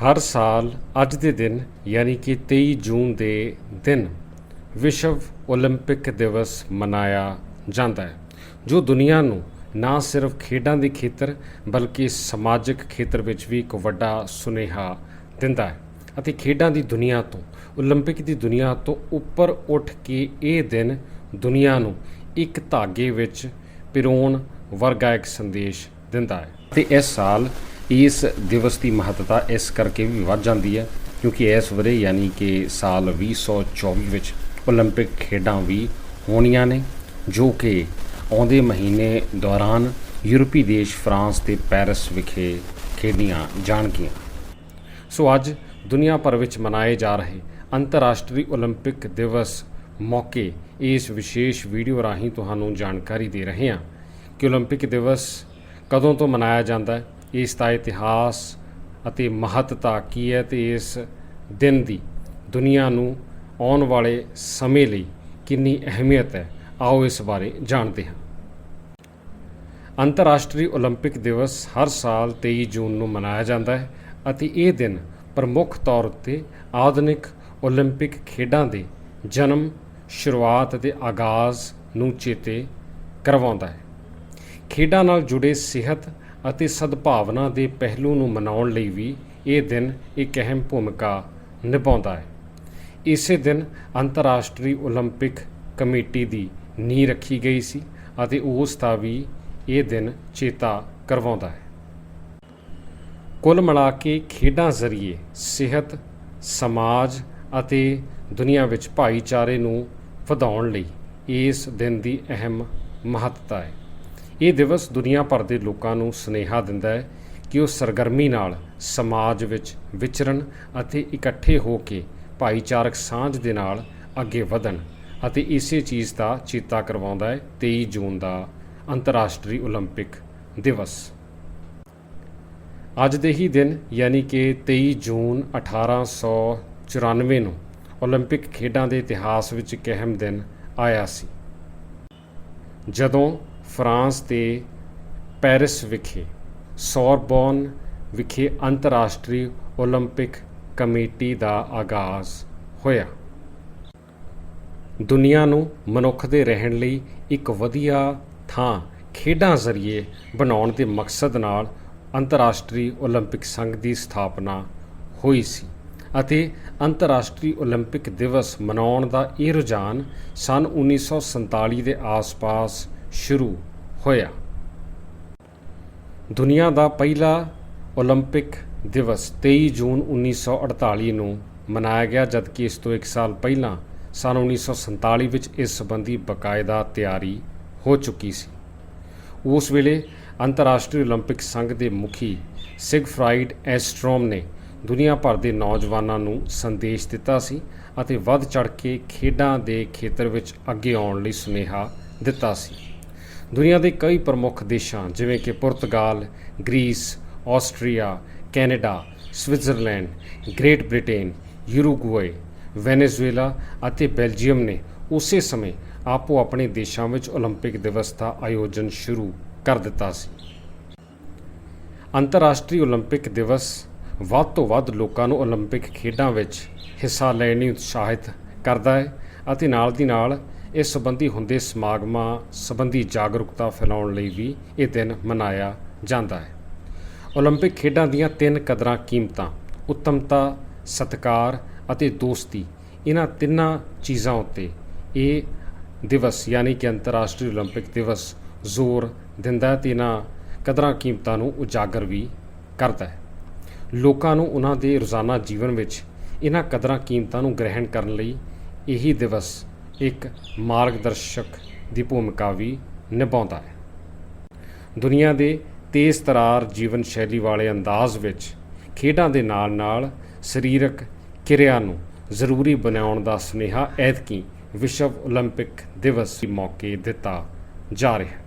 ਹਰ ਸਾਲ ਅੱਜ ਦੇ ਦਿਨ ਯਾਨੀ ਕਿ 23 ਜੂਨ ਦੇ ਦਿਨ ਵਿਸ਼ਵ 올림픽 ਦਿਵਸ ਮਨਾਇਆ ਜਾਂਦਾ ਹੈ ਜੋ ਦੁਨੀਆ ਨੂੰ ਨਾ ਸਿਰਫ ਖੇਡਾਂ ਦੇ ਖੇਤਰ ਬਲਕਿ ਸਮਾਜਿਕ ਖੇਤਰ ਵਿੱਚ ਵੀ ਇੱਕ ਵੱਡਾ ਸੁਨੇਹਾ ਦਿੰਦਾ ਹੈ ਅਤੇ ਖੇਡਾਂ ਦੀ ਦੁਨੀਆ ਤੋਂ 올림픽 ਦੀ ਦੁਨੀਆ ਤੋਂ ਉੱਪਰ ਉੱਠ ਕੇ ਇਹ ਦਿਨ ਦੁਨੀਆ ਨੂੰ ਇੱਕ ਧਾਗੇ ਵਿੱਚ ਪਿਰੋਣ ਵਰਗਾ ਇੱਕ ਸੰਦੇਸ਼ ਦਿੰਦਾ ਹੈ ਤੇ ਇਸ ਸਾਲ ਇਸ ਦਿਵਸ ਦੀ ਮਹੱਤਤਾ ਇਸ ਕਰਕੇ ਵੀ ਵੱਧ ਜਾਂਦੀ ਹੈ ਕਿਉਂਕਿ ਇਸ ਵਰੇ ਯਾਨੀ ਕਿ ਸਾਲ 2024 ਵਿੱਚ 올림픽 ਖੇਡਾਂ ਵੀ ਹੋਣੀਆਂ ਨੇ ਜੋ ਕਿ ਆਉਂਦੇ ਮਹੀਨੇ ਦੌਰਾਨ ਯੂਰਪੀ ਦੇਸ਼ ਫਰਾਂਸ ਤੇ ਪੈਰਿਸ ਵਿਖੇ ਖੇਡੀਆਂ ਜਾਣਗੀਆਂ ਸੋ ਅੱਜ ਦੁਨੀਆ ਭਰ ਵਿੱਚ ਮਨਾਏ ਜਾ ਰਹੇ ਅੰਤਰਰਾਸ਼ਟਰੀ 올림픽 ਦਿਵਸ ਮੌਕੇ ਇਸ ਵਿਸ਼ੇਸ਼ ਵੀਡੀਓ ਰਾਹੀਂ ਤੁਹਾਨੂੰ ਜਾਣਕਾਰੀ ਦੇ ਰਹੇ ਹਾਂ ਕਿ 올림픽 ਦਿਵਸ ਕਦੋਂ ਤੋਂ ਮਨਾਇਆ ਜਾਂਦਾ ਹੈ ਇਸ ਦਾ ਇਤਿਹਾਸ ਅਤੇ ਮਹੱਤਤਾ ਕੀ ਹੈ ਤੇ ਇਸ ਦਿਨ ਦੀ ਦੁਨੀਆ ਨੂੰ ਆਉਣ ਵਾਲੇ ਸਮੇਂ ਲਈ ਕਿੰਨੀ ਅਹਿਮੀਅਤ ਹੈ ਆਓ ਇਸ ਬਾਰੇ ਜਾਣਦੇ ਹਾਂ ਅੰਤਰਰਾਸ਼ਟਰੀ 올림픽 ਦਿਵਸ ਹਰ ਸਾਲ 23 ਜੂਨ ਨੂੰ ਮਨਾਇਆ ਜਾਂਦਾ ਹੈ ਅਤੇ ਇਹ ਦਿਨ ਪ੍ਰਮੁੱਖ ਤੌਰ ਉੱਤੇ ਆਧੁਨਿਕ 올림픽 ਖੇਡਾਂ ਦੇ ਜਨਮ ਸ਼ੁਰੂਆਤ ਅਤੇ ਆਗਾਜ਼ ਨੂੰ ਚੇਤੇ ਕਰਵਾਉਂਦਾ ਹੈ ਖੇਡਾਂ ਨਾਲ ਜੁੜੇ ਸਿਹਤ ਅਤੇ ਸਦਭਾਵਨਾ ਦੇ ਪਹਿਲੂ ਨੂੰ ਮਨਾਉਣ ਲਈ ਵੀ ਇਹ ਦਿਨ ਇੱਕ ਅਹਿਮ ਭੂਮਿਕਾ ਨਿਭਾਉਂਦਾ ਹੈ ਇਸੇ ਦਿਨ ਅੰਤਰਰਾਸ਼ਟਰੀ 올림픽 ਕਮੇਟੀ ਦੀ ਨੀਂਹ ਰੱਖੀ ਗਈ ਸੀ ਅਤੇ ਉਸ ਦਾ ਵੀ ਇਹ ਦਿਨ ਚੇਤਾ ਕਰਵਾਉਂਦਾ ਹੈ ਕੁੱਲ ਮਿਲਾ ਕੇ ਖੇਡਾਂ ਜ਼ਰੀਏ ਸਿਹਤ ਸਮਾਜ ਅਤੇ ਦੁਨੀਆ ਵਿੱਚ ਭਾਈਚਾਰੇ ਨੂੰ ਵਧਾਉਣ ਲਈ ਇਸ ਦਿਨ ਦੀ ਅਹਿਮ ਮਹੱਤਤਾ ਹੈ ਇਹ ਦਿਵਸ ਦੁਨੀਆ ਭਰ ਦੇ ਲੋਕਾਂ ਨੂੰ ਸੁਨੇਹਾ ਦਿੰਦਾ ਹੈ ਕਿ ਉਹ ਸਰਗਰਮੀ ਨਾਲ ਸਮਾਜ ਵਿੱਚ ਵਿਚਰਨ ਅਤੇ ਇਕੱਠੇ ਹੋ ਕੇ ਭਾਈਚਾਰਕ ਸਾਂਝ ਦੇ ਨਾਲ ਅੱਗੇ ਵਧਣ ਅਤੇ ਇਸੇ ਚੀਜ਼ ਦਾ ਚੇਤਾ ਕਰਵਾਉਂਦਾ ਹੈ 23 ਜੂਨ ਦਾ ਅੰਤਰਰਾਸ਼ਟਰੀ 올림픽 ਦਿਵਸ ਅੱਜ ਦੇ ਹੀ ਦਿਨ ਯਾਨੀ ਕਿ 23 ਜੂਨ 1894 ਨੂੰ 올림픽 ਖੇਡਾਂ ਦੇ ਇਤਿਹਾਸ ਵਿੱਚ ਇੱਕ ਅਹਿਮ ਦਿਨ ਆਇਆ ਸੀ ਜਦੋਂ ਫਰਾਂਸ ਦੇ ਪੈਰਿਸ ਵਿਖੇ, ਸੌਰਬੋਨ ਵਿਖੇ ਅੰਤਰਰਾਸ਼ਟਰੀ ਓਲੰਪਿਕ ਕਮੇਟੀ ਦਾ ਆਗਾਜ਼ ਹੋਇਆ। ਦੁਨੀਆ ਨੂੰ ਮਨੁੱਖ ਦੇ ਰਹਿਣ ਲਈ ਇੱਕ ਵਧੀਆ ਥਾਂ ਖੇਡਾਂ ਜ਼ਰੀਏ ਬਣਾਉਣ ਦੇ ਮਕਸਦ ਨਾਲ ਅੰਤਰਰਾਸ਼ਟਰੀ ਓਲੰਪਿਕ ਸੰਘ ਦੀ ਸਥਾਪਨਾ ਹੋਈ ਸੀ ਅਤੇ ਅੰਤਰਰਾਸ਼ਟਰੀ ਓਲੰਪਿਕ ਦਿਵਸ ਮਨਾਉਣ ਦਾ ਇਹ ਰੁਝਾਨ ਸਨ 1947 ਦੇ ਆਸ-ਪਾਸ ਸ਼ੁਰੂ ਹੋਇਆ ਦੁਨੀਆ ਦਾ ਪਹਿਲਾ 올림픽 ਦਿਵਸ 23 ਜੂਨ 1948 ਨੂੰ ਮਨਾਇਆ ਗਿਆ ਜਦਕਿ ਇਸ ਤੋਂ 1 ਸਾਲ ਪਹਿਲਾਂ ਸਨ 1947 ਵਿੱਚ ਇਸ ਸੰਬੰਧੀ ਬਕਾਇਦਾ ਤਿਆਰੀ ਹੋ ਚੁੱਕੀ ਸੀ ਉਸ ਵੇਲੇ ਅੰਤਰਰਾਸ਼ਟਰੀ 올림픽 ਸੰਘ ਦੇ ਮੁਖੀ ਸਿਗਫਰਾਈਡ ਐਸਟ੍ਰੋਮ ਨੇ ਦੁਨੀਆ ਭਰ ਦੇ ਨੌਜਵਾਨਾਂ ਨੂੰ ਸੰਦੇਸ਼ ਦਿੱਤਾ ਸੀ ਅਤੇ ਵੱਧ ਚੜ ਕੇ ਖੇਡਾਂ ਦੇ ਖੇਤਰ ਵਿੱਚ ਅੱਗੇ ਆਉਣ ਲਈ ਸੁਨੇਹਾ ਦਿੱਤਾ ਸੀ ਦੁਨੀਆ ਦੇ ਕਈ ਪ੍ਰਮੁੱਖ ਦੇਸ਼ਾਂ ਜਿਵੇਂ ਕਿ ਪੁਰਤਗਾਲ Greece Austria Canada Switzerland Great Britain Uruguay Venezuela ਅਤੇ ਬੈਲਜੀਅਮ ਨੇ ਉਸੇ ਸਮੇਂ ਆਪੋ ਆਪਣੇ ਦੇਸ਼ਾਂ ਵਿੱਚ 올림픽 ਦਿਵਸ ਦਾ ਆਯੋਜਨ ਸ਼ੁਰੂ ਕਰ ਦਿੱਤਾ ਸੀ ਅੰਤਰਰਾਸ਼ਟਰੀ 올림픽 ਦਿਵਸ ਵੱਧ ਤੋਂ ਵੱਧ ਲੋਕਾਂ ਨੂੰ 올림픽 ਖੇਡਾਂ ਵਿੱਚ ਹਿੱਸਾ ਲੈਣ ਲਈ ਉਤਸ਼ਾਹਿਤ ਕਰਦਾ ਹੈ ਅਤੇ ਨਾਲ ਦੀ ਨਾਲ ਇਸ ਸੰਬੰਧੀ ਹੁੰਦੇ ਸਮਾਗਮਾਂ ਸੰਬੰਧੀ ਜਾਗਰੂਕਤਾ ਫੈਲਾਉਣ ਲਈ ਵੀ ਇਹ ਦਿਨ ਮਨਾਇਆ ਜਾਂਦਾ ਹੈ 올림픽 ਖੇਡਾਂ ਦੀਆਂ ਤਿੰਨ ਕਦਰਾਂ ਕੀਮਤਾਂ ਉੱਤਮਤਾ ਸਤਕਾਰ ਅਤੇ ਦੋਸਤੀ ਇਹਨਾਂ ਤਿੰਨਾਂ ਚੀਜ਼ਾਂ ਉੱਤੇ ਇਹ ਦਿਵਸ ਯਾਨੀ ਕਿ ਅੰਤਰਰਾਸ਼ਟਰੀ 올림픽 ਦਿਵਸ ਜ਼ੋਰ ਦਿੰਦਾ ਹੈ ਤੇ ਇਹਨਾਂ ਕਦਰਾਂ ਕੀਮਤਾਂ ਨੂੰ ਉਜਾਗਰ ਵੀ ਕਰਦਾ ਹੈ ਲੋਕਾਂ ਨੂੰ ਉਹਨਾਂ ਦੇ ਰੋਜ਼ਾਨਾ ਜੀਵਨ ਵਿੱਚ ਇਹਨਾਂ ਕਦਰਾਂ ਕੀਮਤਾਂ ਨੂੰ ਗ੍ਰਹਿਣ ਕਰਨ ਲਈ ਇਹੀ ਦਿਵਸ ਇੱਕ ਮਾਰਗਦਰਸ਼ਕ ਦੀ ਭੂਮਿਕਾ ਵੀ ਨਿਭਾਉਂਦਾ ਹੈ ਦੁਨੀਆ ਦੇ ਤੇਜ਼ ਤਰਾਰ ਜੀਵਨ ਸ਼ੈਲੀ ਵਾਲੇ ਅੰਦਾਜ਼ ਵਿੱਚ ਖੇਡਾਂ ਦੇ ਨਾਲ-ਨਾਲ ਸਰੀਰਕ ਕਿਰਿਆ ਨੂੰ ਜ਼ਰੂਰੀ ਬਣਾਉਣ ਦਾ ਸੁਨੇਹਾ ਐਤਕੀ ਵਿਸ਼ਵ 올림픽 ਦਿਵਸ ਦੇ ਮੌਕੇ ਦਿੱਤਾ ਜਾ ਰਿਹਾ ਹੈ